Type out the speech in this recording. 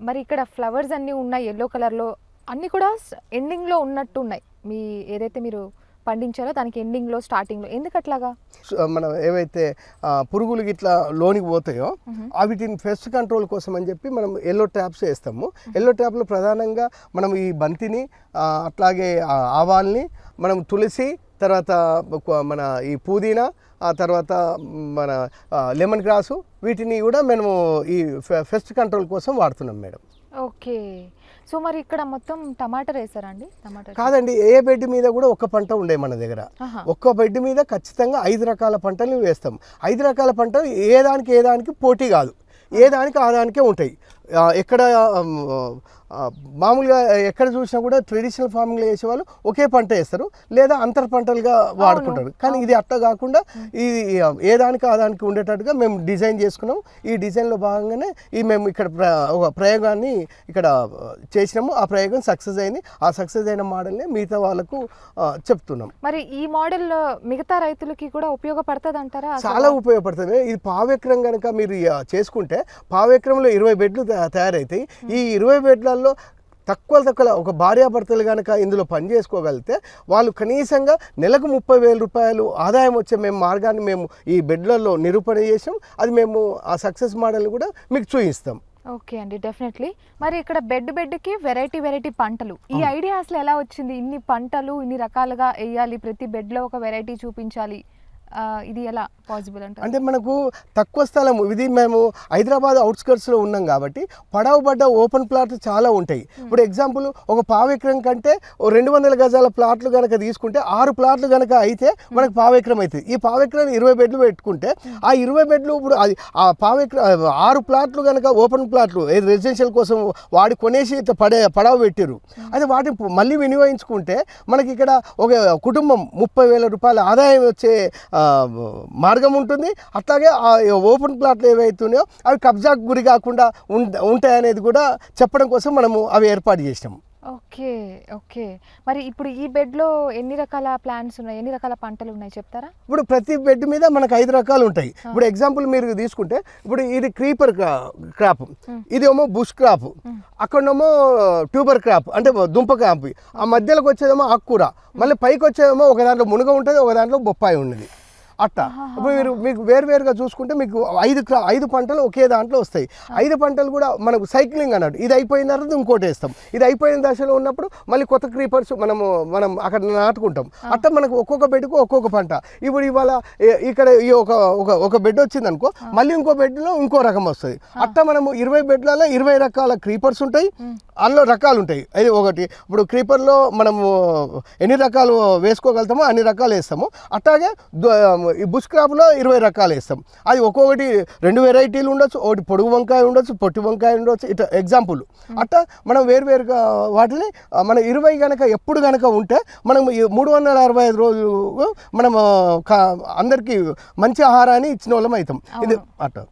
మరి ఇక్కడ ఫ్లవర్స్ అన్నీ ఉన్నాయి ఎల్లో కలర్లో అన్నీ కూడా ఎండింగ్లో ఉన్నట్టు ఉన్నాయి. మీ ఏదైతే మీరు పండించారో దానికి ఎండింగ్లో స్టార్టింగ్లో ఎందుకు అట్లాగా? మనం ఏవైతే పురుగులు ఇట్లా లోనికి పోతాయో వీటిని పెస్ట్ కంట్రోల్ కోసం అని చెప్పి మనం ఎల్లో ట్యాప్స్ వేస్తాము. ఎల్లో ట్యాప్లో ప్రధానంగా మనం ఈ బంతిని అట్లాగే ఆవాల్ని మనం తులసి తర్వాత మన ఈ పుదీనా ఆ తర్వాత మన లెమన్ గ్రాసు వీటిని కూడా మనము ఈ పెస్ట్ కంట్రోల్ కోసం వాడుతున్నాం మేడం. ఓకే. సో మరి ఇక్కడ మొత్తం టమాటర్ వేసారా అండి? టమాటా కాదండి ఏ బెడ్ మీద కూడా ఒక పంట ఉండే మన దగ్గర. ఒక్క బెడ్ మీద ఖచ్చితంగా ఐదు రకాల పంటలు వేస్తాం. ఐదు రకాల పంటలు ఏ దానికి ఏ దానికి పోటీ కాదు. ఏ దానికి ఆ దానికే ఉంటాయి. ఎక్కడ మామూలుగా ఎక్కడ చూసినా కూడా ట్రెడిషనల్ ఫార్మింగ్లో వేసేవాళ్ళు ఒకే పంట వేస్తారు లేదా అంతర్ పంటలుగా వాడుకుంటారు. కానీ ఇది అట్లా కాకుండా ఇది ఏ దానికి ఆ దానికి ఉండేటట్టుగా మేము డిజైన్ చేసుకున్నాం ఈ డిజైన్లో భాగంగానే ఈ మేము ఇక్కడ ఒక ప్రయోగాన్ని ఇక్కడ చేసినాము. ఆ ప్రయోగం సక్సెస్ అయింది. ఆ సక్సెస్ అయిన మోడల్ని మిగతా వాళ్ళకు చెప్తున్నాం. మరి ఈ మోడల్ మిగతా రైతులకి కూడా ఉపయోగపడుతుంది అంటారా చాలా ఉపయోగపడుతుంది. ఇది పావెకరం కనుక మీరు చేసుకుంటే పావెకరంలో ఇరవై బెడ్లు తయారవుతాయి ఈ ఇరవై బెడ్లలో తక్కువ తక్కువ ఒక భార్యాభర్తలు కనుక ఇందులో పని చేసుకోగలిగితే వాళ్ళు కనీసంగా నెలకు ముప్పై వేల రూపాయలు ఆదాయం వచ్చే మేము మార్గాన్ని మేము ఈ బెడ్లలో నిరూపణ చేసాం అది మేము ఆ సక్సెస్ మోడల్ని కూడా మీకు చూపిస్తాం. ఓకే అండి డెఫినెట్లీ. మరి ఇక్కడ బెడ్ బెడ్కి వెరైటీ వెరైటీ పంటలు. ఈ ఐడియా అసలు ఎలా వచ్చింది? ఇన్ని పంటలు ఇన్ని రకాలుగా వేయాలి ప్రతి బెడ్లో ఒక వెరైటీ చూపించాలి? ఇది ఎలా పాసిబుల్ అంటారు? అంటే మనకు తక్కువ స్థలం ఇది మేము హైదరాబాద్ అవుట్స్కర్ట్స్లో ఉన్నాం కాబట్టి పడవ పడ్డ ఓపెన్ ప్లాట్ చాలా ఉంటాయి. ఇప్పుడు ఎగ్జాంపుల్ ఒక పావు ఎకరం కంటే రెండు వందల గజాల ప్లాట్లు కనుక తీసుకుంటే ఆరు ప్లాట్లు కనుక అయితే మనకు పావు ఎకరం అవుతుంది. ఈ పావు ఎకరం ఇరవై బెడ్లు పెట్టుకుంటే ఆ ఇరవై బెడ్లు ఇప్పుడు అది ఆ పావు ఎకరం ఆరు ప్లాట్లు కనుక ఓపెన్ ప్లాట్లు రెసిడెన్షియల్ కోసం వాడి కొనేసి పడే పడవ పెట్టారు అది వాటిని మళ్ళీ వినియోగించుకుంటే మనకి ఇక్కడ ఒక కుటుంబం ముప్పై వేల రూపాయల ఆదాయం వచ్చే మార్గం ఉంటుంది. అట్లాగే ఆ ఓపెన్ ప్లాట్లు ఏవైతున్నాయో అవి కబ్జాకు గురి కాకుండా ఉంట ఉంటాయనేది కూడా చెప్పడం కోసం మనము అవి ఏర్పాటు చేసినాము ఓకే ఓకే. మరి ఇప్పుడు ఈ బెడ్లో ఎన్ని రకాల ప్లాంట్స్ ఉన్నాయి? ఎన్ని రకాల పంటలు ఉన్నాయి? చెప్తారా? ఇప్పుడు ప్రతి బెడ్ మీద మనకు ఐదు రకాలు ఉంటాయి. ఇప్పుడు ఎగ్జాంపుల్ మీరు తీసుకుంటే ఇప్పుడు ఇది క్రీపర్ క్రాప్. ఇది ఏమో బుష్ క్రాప్. అక్కడేమో ట్యూబర్ క్రాప్ అంటే దుంప క్రాప్. ఆ మధ్యలోకి వచ్చేదేమో ఆకుకూర. మళ్ళీ పైకి వచ్చేదేమో ఒక దాంట్లో మునగ ఉంటుంది ఒక దాంట్లో బొప్పాయి ఉన్నది. అట్టా. ఇప్పుడు మీరు మీకు వేరువేరుగా చూసుకుంటే మీకు ఐదు ఐదు పంటలు ఒకే దాంట్లో వస్తాయి. ఐదు పంటలు కూడా మనకు సైక్లింగ్ అన్నట్టు ఇది అయిపోయిన తర్వాత ఇంకోటి వేస్తాం. ఇది అయిపోయిన దశలో ఉన్నప్పుడు మళ్ళీ కొత్త క్రీపర్స్ మనము మనం అక్కడ నాటుకుంటాం. అట్లా మనకు ఒక్కొక్క బెడ్కు ఒక్కొక్క పంట. ఇప్పుడు ఇవాళ ఇక్కడ ఈ ఒక ఒక ఒక బెడ్ వచ్చింది అనుకో మళ్ళీ ఇంకో బెడ్లో ఇంకో రకం వస్తుంది. అట్లా మనము ఇరవై బెడ్లలో ఇరవై రకాల క్రీపర్స్ ఉంటాయి. అందులో రకాలు ఉంటాయి. అది ఒకటి. ఇప్పుడు క్రీపర్లో మనము ఎన్ని రకాలు వేసుకోగలుగుతామో అన్ని రకాలు వేస్తాము. అట్లాగే ద- ఈ బుష్ క్రాప్లో ఇరవై రకాలు వేస్తాం. అది ఒక్కొక్కటి రెండు వెరైటీలు ఉండొచ్చు ఒకటి పొడుగు వంకాయ ఉండొచ్చు పొట్టి వంకాయ ఉండొచ్చు ఇట్లా ఎగ్జాంపుల్. అట్లా మనం వేరువేరుగా వాటిని మన ఇరవై కనుక ఎప్పుడు కనుక ఉంటే మనం మూడు వందల అరవై ఐదు రోజులు మనం అందరికీ మంచి ఆహారాన్ని ఇచ్చిన వాళ్ళం అవుతాం. ఇది అట్లా